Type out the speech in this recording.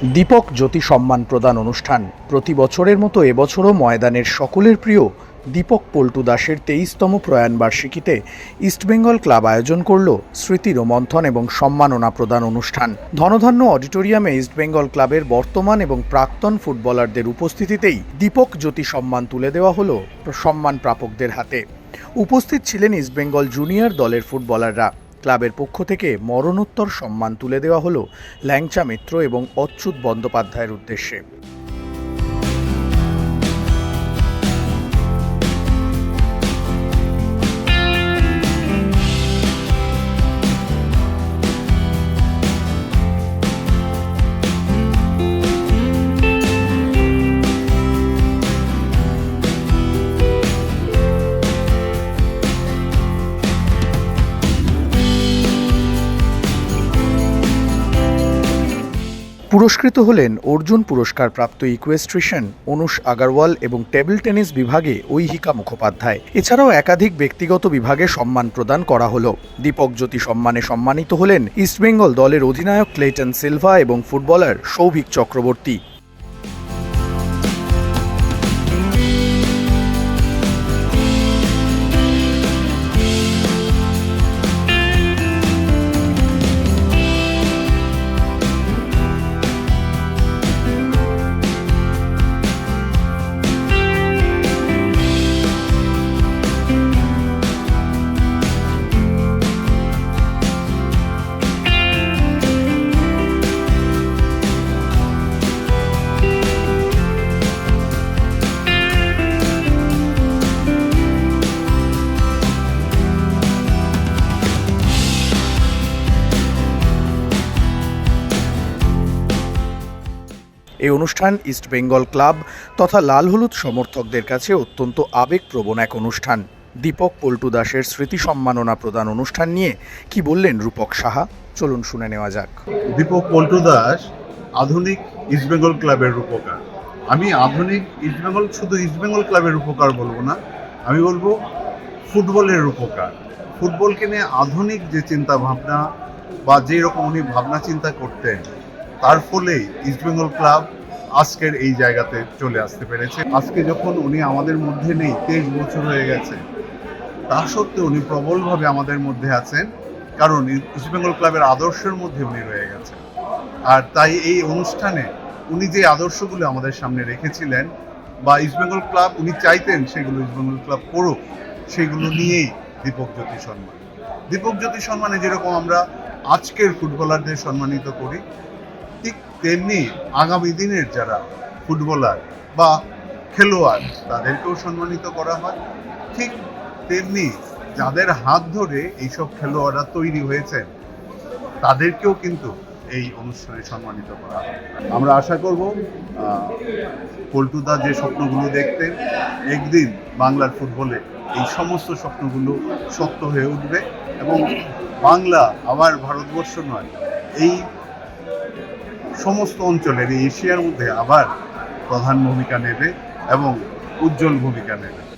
দীপক জ্যোতি সম্মান প্রদান অনুষ্ঠান। প্রতি বছরের মতো এবছরও ময়দানের সকলের প্রিয় দীপক পল্টু দাসের তেইশতম প্রয়াণ বার্ষিকীতে ইস্টবেঙ্গল ক্লাব আয়োজন করল স্মৃতি রোমন্থন এবং সম্মাননা প্রদান অনুষ্ঠান। ধনধান্য অডিটোরিয়ামে ইস্টবেঙ্গল ক্লাবের বর্তমান এবং প্রাক্তন ফুটবলারদের উপস্থিতিতেই দীপক জ্যোতি সম্মান তুলে দেওয়া হলো সম্মান প্রাপকদের হাতে। উপস্থিত ছিলেন ইস্টবেঙ্গল জুনিয়র দলের ফুটবলাররা। ক্লাবের পক্ষ থেকে মরণোত্তর সম্মান তুলে দেওয়া হলো ল্যাংচা মিত্র এবং অচ্যুত বন্দ্যোপাধ্যায়ের উদ্দেশ্যে। পুরস্কৃত হলেন অর্জুন পুরস্কার প্রাপ্ত ইকুয়েস্ট্রিশন অনুষ আগারওয়াল এবং টেবিল টেনিস বিভাগে ঐহিকা মুখোপাধ্যায়। এছাড়াও একাধিক ব্যক্তিগত বিভাগে সম্মান প্রদান করা হল। দীপক জ্যোতি সম্মানে সম্মানিত হলেন ইস্টবেঙ্গল দলের অধিনায়ক ক্লেটন সিলভা এবং ফুটবলার সৌভিক চক্রবর্তী। এই অনুষ্ঠান ইস্ট বেঙ্গল ক্লাব তথা লাল হলুদ সমর্থকদের কাছে অত্যন্ত আবেগপ্রবণ এক অনুষ্ঠান। দীপক পল্টু দাসের স্মৃতি সম্মাননা প্রদান অনুষ্ঠান নিয়ে কি বললেন রূপক সাহা? চলুন শুনে নেওয়া যাক। দীপক পল্টু দাস আধুনিক ইস্টবেঙ্গল ক্লাবের রূপকার। আমি আধুনিক ইস্টবেঙ্গল শুধু ইস্টবেঙ্গল ক্লাবের রূপকার বলব না, আমি বলব ফুটবলের রূপকার। ফুটবলকে নিয়ে আধুনিক যে চিন্তা ভাবনা বা যে রকম উনি ভাবনা চিন্তা করতেন তার ফলেই ইস্টবেঙ্গল ক্লাব আজকের এই জায়গাতে চলে আসতে পেরেছে। আজকে যখন উনি আমাদের মধ্যে নেই, তেইশ বছর হয়ে গেছে, তা সত্ত্বেও উনি প্রবলভাবে আমাদের মধ্যে আছেন, কারণ ইস্টবেঙ্গল ক্লাবের আদর্শের মধ্যে উনি রয়ে গেছেন। আর তাই এই অনুষ্ঠানে উনি যে আদর্শগুলো আমাদের সামনে রেখেছিলেন, বা ইস্টবেঙ্গল ক্লাব উনি চাইতেন সেগুলো ইস্টবেঙ্গল ক্লাব করুক, সেগুলো নিয়েই দীপক জ্যোতি সম্মান দীপক জ্যোতি সম্মানে যেরকম আমরা আজকের ফুটবলারদের সম্মানিত করি ঠিক তেমনি আগামী দিনের যারা ফুটবলার বা খেলোয়াড়, তাদেরকেও সম্মানিত করা হয়। ঠিক তেমনি যাদের হাত ধরে এইসব খেলোয়াড়রা তৈরি হয়েছেন, তাদেরকেও কিন্তু এই অনুষ্ঠানে সম্মানিত করা হয়। আমরা আশা করব পল্টুদা যে স্বপ্নগুলো দেখতেন, একদিন বাংলার ফুটবলে এই সমস্ত স্বপ্নগুলো সত্য হয়ে উঠবে এবং বাংলা আবার ভারতবর্ষ নয়, এই সমস্ত অঞ্চলের এশিয়ার মধ্যে আবার প্রধান ভূমিকা নেবে এবং উজ্জ্বল ভূমিকা নেবে।